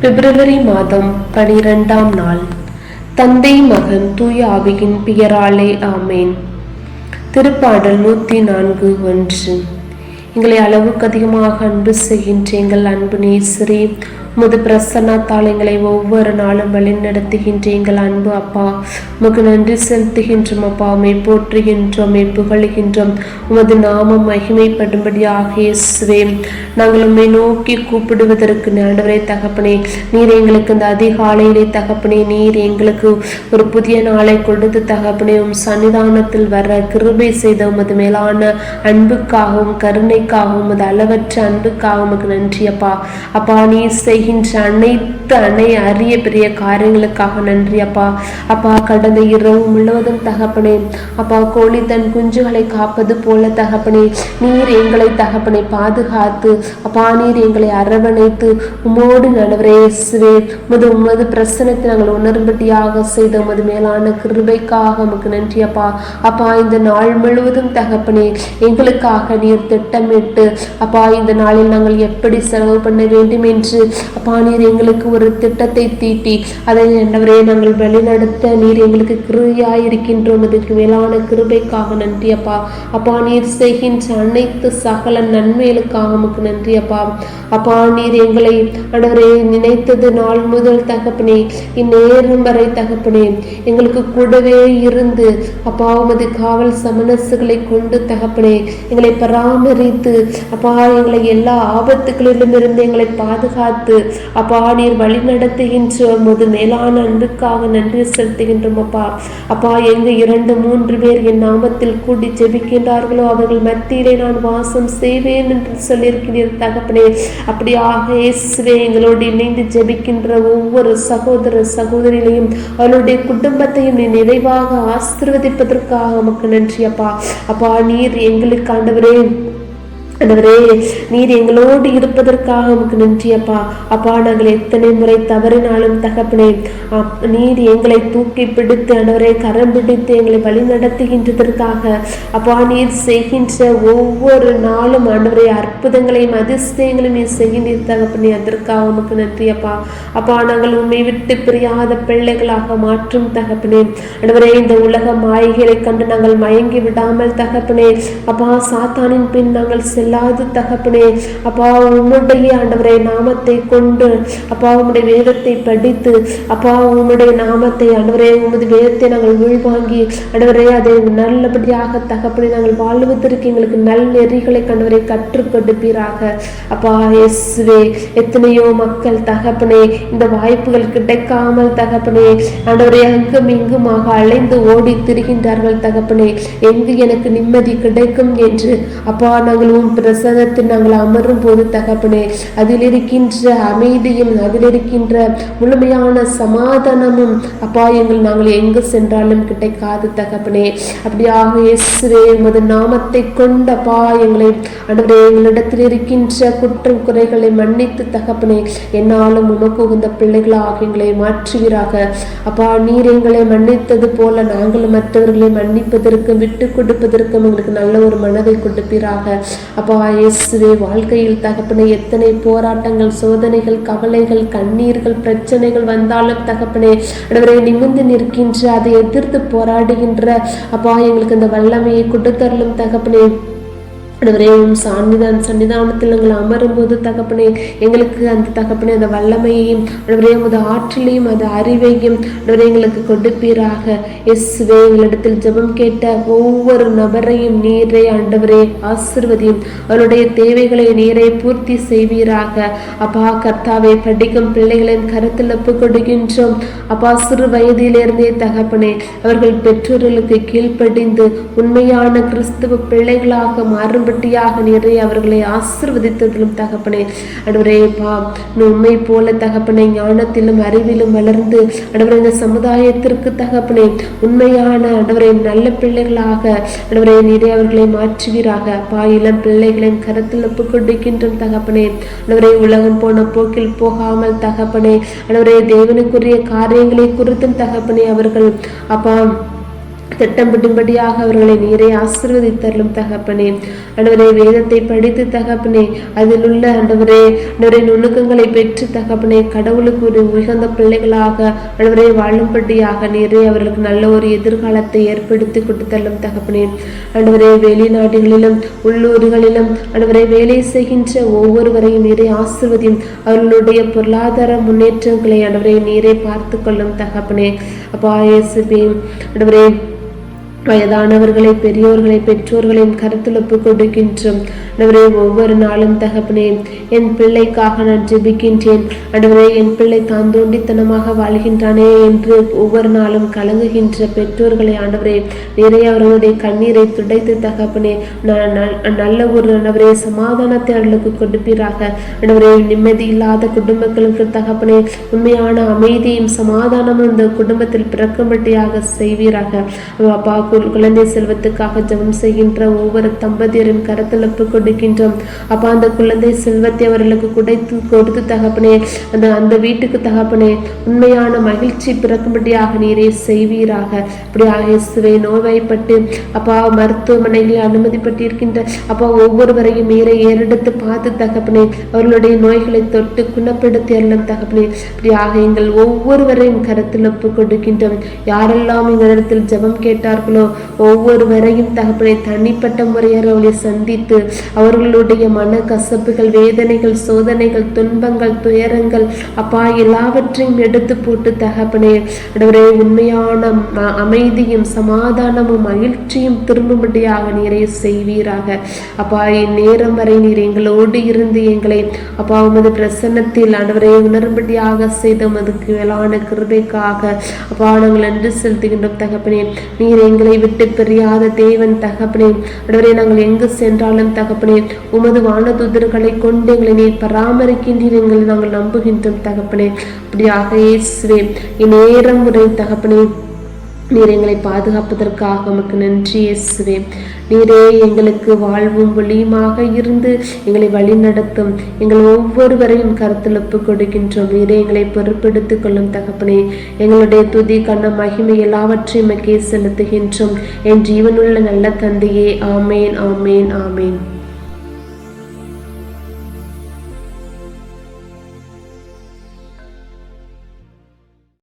பிப்ரவரி மாதம் பனிரெண்டாம் நாள். தந்தை மகன் தூய ஆவியின் பெயராலே ஆமேன். திருப்பாடல் நூற்றி நான்கு ஒன்று. எங்களை அளவுக்கு அதிகமாக அன்பு செய்கின்ற எங்கள் அன்பு நேசரே உமது பிரசன்னத்தால் எங்களை ஒவ்வொரு நாளும் வழிநடத்துகின்ற எங்கள் அன்பு அப்பா. உமக்கு நன்றி செலுத்துகின்றோம் அப்பா. உமை போற்றுகின்றோம் உமை புகழுகின்றோம். உமது நாமம் மகிமைப்படும்படியாக இயேசுவே. நாங்கள் உண்மை நோக்கி கூப்பிடுவதற்கு ஆண்டவரே தகப்பனே நீர் எங்களுக்கு இந்த அதிகாலையிலே தகப்பனே நீர் எங்களுக்கு ஒரு புதிய நாளை கொடுத்து தகப்பனே உம் சன்னிதானத்தில் வர கிருபை செய்த உமது மேலான அன்புக்காகவும் கருணைக்காகவும் உமது அளவற்ற அன்புக்காகவும் உமக்கு நன்றி அப்பா. அப்பா நீர் செய்கின்ற அனைத்து அணை அரிய பெரிய காரியங்களுக்காக நன்றி அப்பா. அப்பா கடந்த இரவு முழுவதும் தகப்பனே. அப்பா கோழி தன் குஞ்சுகளை காப்பது போல தகப்பனே. நீர் எங்களை தகப்பனை பாதுகாத்து அப்பா நீர் எங்களை அரவணைத்து உமோடு நடுவரே இயேசுவே. உமது உமது பிரசனத்தை நாங்கள் உணர்ம்படியாக செய்த உமது மேலான கிருபைக்காக உமக்கு நன்றி அப்பா. அப்பா இந்த நாள் முழுவதும் தகப்பனே எங்களுக்காக நீர் திட்டமிட்டு அப்பா இந்த நாளில் நாங்கள் எப்படி செலவு பண்ண வேண்டும் என்று அப்பா நீர் எங்களுக்கு ஒரு திட்டத்தை தீட்டி அதை என்னவரே நாங்கள் வழிநடத்த நீர் எங்களுக்கு கிருயாய் இருக்கின்றோம் இதுக்கு மேலான கிருபைக்காக நன்றி அப்பா. அப்பா நீர் செய்கின்ற அனைத்து சகல நன்மைகளுக்காக உமக்கு நன்றி அப்பா. அப்பா நீர் எங்களை ஆண்டவரே நினைத்தது நாள் முதல் தகப்பனே இந்நேரம் வரை தகப்பனே எங்களுக்கு கூடவே இருந்து அப்பா உமது காவல் சமனசுகளை கொண்டு தகப்பனே எங்களை பராமரித்து அப்பா எங்களை எல்லா ஆபத்துகளிலும் இருந்து எங்களை பாதுகாத்து அப்பா நீர் வழி நடத்துகின்ற உமது மேலான அன்புக்காக நன்றி செலுத்துகின்றோம் அப்பா. அப்பா எங்க இரண்டு மூன்று பேர் என் நாமத்தில் கூடி ஜெபிக்கின்றார்களோ அவர்கள் மத்தியிலே நான் வாசம் செய்வேன் என்று சொல்லியிருக்கிறீர் தகப்பனே. அப்படியாக இயேசுவே எங்களோடு இணைந்து ஜெபிக்கின்ற ஒவ்வொரு சகோதர சகோதரிகளையும் அவளுடைய குடும்பத்தையும் நீ நிறைவாக ஆசிர்வதிப்பதற்காக நமக்கு நன்றி அப்பா. அப்பா நீர் எங்களுக்கு ஆண்டவரே ஆண்டவரே நீர் எங்களோடு இருப்பதற்காக உமக்கு நன்றி அப்பா. அப்பா நாங்கள் எத்தனை முறை தவறினாலும் தகப்பனே நீர் எங்களை தூக்கி பிடித்து ஆண்டவரே கரம் பிடித்து எங்களை வழி நடத்துகின்றதற்காக அப்பா நீர் செய்கின்ற ஒவ்வொரு நாளும் ஆண்டவரே அற்புதங்களையும் அதிசயங்களையும் நீர் செய்கின்ற தகப்பனே அதற்காக உமக்கு நன்றி அப்பா. அப்பா நாங்கள் உண்மை விட்டு பிரியாத பிள்ளைகளாக மாற்றும் தகப்பனே ஆண்டவரே இந்த உலக மாய்களை கண்டு நாங்கள் மயங்கி விடாமல் தகப்பனே அப்பா சாத்தானின் பின் நாங்கள் செல்லாது தகப்பனே அப்பா உம்முடைய ஆண்டவரே நாமத்தை கொண்டு அப்பா உம்முடைய வேதத்தை படித்து அப்பா உம்முடைய நாமத்தை ஆண்டவரே உமது வேதத்தை நாங்கள் உள்வாங்கி ஆண்டவரே அதை நல்லபடியாக தகப்பனே நாங்கள் வாழ்வதற்கு எங்களுக்கு நல் நெறிகளை கண்டவரை கற்றுக் கொடுப்பீராக. அப்பா எஸ்வே எத்தனையோ மக்கள் தகப்பனே இந்த வாய்ப்புகள் கிடைக்காமல் தகப்பனே ஆண்டவரே அங்கும் இங்குமாக அலைந்து ஓடி திரிகின்றார்கள் தகப்பனே எங்கு எனக்கு நிம்மதி கிடைக்கும் என்று அப்பா நாங்கள் உன் பிரசனத்தில் நாங்கள் அமரும் போது தகப்பனே அதில் இருக்கின்ற அமைதியும் அதில் இருக்கின்ற முழுமையான சமாதானமும் அப்பா எங்கள் நாங்கள் எங்கு சென்றாலும் கிடைக்காது தகப்பனே. அப்படியாக இயேசுவே உமது நாமத்தை கொண்ட அப்பா எங்களை எங்களிடத்தில் இருக்கின்ற குற்றம் குறைகளை மன்னித்து தகப்பனே என்னாலும் உமக்கு உகந்த பிள்ளைகளாக எங்களை மாற்றுவீராக. அப்பா நீர் எங்களை மன்னித்தது போல நாங்களும் மற்றவர்களை மன்னிப்பதற்கு விட்டு கொடுப்பதற்கும் எங்களுக்கு நல்ல ஒரு மனதை கொடுப்பீராக. அப்பா இயேசுவே வாழ்க்கையில் தகப்பனே எத்தனை போராட்டங்கள் சோதனைகள் கவலைகள் கண்ணீர்கள் பிரச்சனைகள் வந்தாலும் தகப்பனே ஆண்டவரே நிமிர்ந்து நிற்கின்ற அதை எதிர்த்து போராடுகின்ற அப்பா எங்களுக்கு இந்த வல்லமையை கொடுத்தரலும் தகப்பனே. ஆண்டவரே உம் சன்னிதான் சன்னிதானத்தில் நாங்கள் அமரும்போது தகப்பனே எங்களுக்கு அந்த தகப்பனே அந்த வல்லமையையும் ஆண்டவரே உமது ஆற்றலையும் அது அறிவையும் ஆண்டவரே எங்களுக்கு கொடுப்பீராக. எஸ்வே எங்களிடத்தில் ஜெபம் கேட்ட ஒவ்வொரு நபரையும் நீரே ஆண்டவரே ஆசிர்வதியும். அவருடைய தேவைகளை நீரை பூர்த்தி செய்வீராக. அப்பா கர்த்தாவை படிக்கும் பிள்ளைகளின் கருத்தில் ஒப்பு கொடுக்கின்றோம். அப்பா சிறு வயதிலிருந்தே தகப்பனே அவர்கள் பெற்றோர்களுக்கு கீழ்ப்படிந்து உண்மையான கிறிஸ்துவ பிள்ளைகளாக மாறும் மாறும்படியாக நீரே அவர்களை ஆசிர்வதித்ததிலும் தகப்பனே. அடவரே பா உண்மை போல தகப்பனை ஞானத்திலும் அறிவிலும் வளர்ந்து அடவரே இந்த சமுதாயத்திற்கு தகப்பனே உண்மையான அடவரை நல்ல பிள்ளைகளாக அடவரை நீரே அவர்களை மாற்றுவீராக. அப்பா இளம் பிள்ளைகளின் கருத்தில் ஒப்புக்கொண்டிருக்கின்ற தகப்பனே. அடவரை உலகம் போன போக்கில் போகாமல் தகப்பனே அடவரே தேவனுக்குரிய காரியங்களை குறித்தும் தகப்பனே அவர்கள் அப்பா திட்டமிடும்படியாக அவர்களை நீரை ஆசிர்வதித்தருளும் தகப்பனே. ஆண்டவரே வேதத்தை படித்து தகப்பனே அதில் உள்ள ஆண்டவரே ஆண்டவரே நுணுக்கங்களை பெற்று தகப்பனே கடவுளுக்கு ஒரு மிகுந்த பிள்ளைகளாக ஆண்டவரே வாழும்படியாக நீரே அவர்களுக்கு நல்ல ஒரு எதிர்காலத்தை ஏற்படுத்தி கொடுத்தள்ளும் தகப்பனே. ஆண்டவரே வெளிநாடுகளிலும் உள்ளூர்களிலும் ஆண்டவரே வேலை செய்கின்ற ஒவ்வொருவரையும் நீரை ஆசிர்வதியும் அவர்களுடைய பொருளாதார முன்னேற்றங்களை ஆண்டவரே நீரை பார்த்து கொள்ளும் தகப்பனே. அப்பா இயேசுவே ஆண்டவரே வயதானவர்களை பெரியோர்களை பெற்றோர்களையும் கருத்தில் கொடுக்கின்றோம் அன்றுவரே ஒவ்வொரு நாளும் தகப்பனே என் பிள்ளைக்காக நான் ஜெபிக்கின்றேன். அன்றுவரே என் பிள்ளை தான் தோண்டித்தனமாக வாழ்கின்றானே என்று ஒவ்வொரு நாளும் கலங்குகின்ற பெற்றோர்களை ஆண்டவரே நிறைய அவர்களுடைய கண்ணீரை துடைத்து தகப்பனே ந- நல்ல ஒரு ஆண்டவரே சமாதானத்தை அவர்களுக்கு கொடுப்பீராக. ஆண்டவரே நிம்மதி இல்லாத குடும்பங்களுக்கு தகப்பனே உண்மையான அமைதியும் சமாதானமும் இந்த குடும்பத்தில் பிறக்கும்படியாக செய்வீராக. அப்பா குழந்தை செல்வத்துக்காக ஜெபம் செய்கின்ற ஒவ்வொரு தம்பதியரும் கரத்தளப்பு கொடுக்கின்றோம். அப்பா அந்த குழந்தை செல்வத்தை அவர்களுக்கு குடைத்து கொடுத்து தகப்பனே அந்த அந்த வீட்டுக்கு தகப்பனே உண்மையான மகிழ்ச்சி பிறக்கும்படியாக நீரே செய்வீராக. இப்படியாக இயேசுவே நோய்வாய்ப்பட்டு அப்பா மருத்துவமனைகளில் அனுமதிப்பட்டிருக்கின்ற அப்பா ஒவ்வொருவரையும் நீரை ஏறெடுத்து பார்த்து தகப்பனே அவர்களுடைய நோய்களை தொட்டு குணப்படுத்தி அருளும் தகப்பனே. அப்படியாக எங்கள் ஒவ்வொருவரையும் கருத்தில் ஒப்பு கொடுக்கின்றோம். யாரெல்லாம் இந்த ஜபம் ஜெபம் கேட்டார்களோ ஒவ்வொருவரையும் தகப்பனை தனிப்பட்ட முறையாக அவளை சந்தித்து அவர்களுடைய மன கசப்புகள் வேதனைகள் சோதனைகள் துன்பங்கள் துயரங்கள் அப்பா எல்லாவற்றையும் எடுத்து போட்டு தகப்பனே ஆண்டவரே உண்மையான அமைதியும் சமாதானமும் மகிழ்ச்சியும் திரும்பும்படியாக நீரை செய்வீராக. அப்பா இந்நேரம் வரை நீர் எங்களோடு இருந்து எங்களை அப்பா உமது பிரசன்னத்தில் ஆண்டவரை உணரும்படியாக செய்த உமதுக்கு மேலான கிருபைக்காக அப்பா நாங்கள் நன்றி செலுத்துகின்றோம் தகப்பனே. நீர் எங்களை விட்டு பிரியாத தேவன் தகப்பனே அடவரே நாங்கள் எங்கு சென்றாலும் தகப்பனே உமது வானதுதர்களை கொண்டு எங்களை நீர் பராமரிக்கின்றீர் எங்களை நாங்கள் நம்புகின்றோம் தகப்பனே. அப்படியாக இயேசுவே இந்நேரம் முறை தகப்பனே நீர் எங்களை பாதுகாப்பதற்காக உமக்கு நன்றி இயேசுவே. நீரே எங்களுக்கு வாழ்வும் ஒளியுமாக இருந்து எங்களை வழிநடத்தும். எங்கள் ஒவ்வொருவரையும் கருத்தில் ஒப்புக் கொடுக்கின்றோம். நீரே எங்களை பொறுப்பெடுத்துக் கொள்ளும் தகப்பனே. எங்களுடைய துதி கண்ண மகிமை எல்லாவற்றையும் மக்கே செலுத்துகின்றோம். என் ஜீவனுள்ள நல்ல தந்தையே ஆமேன் ஆமேன் ஆமேன்.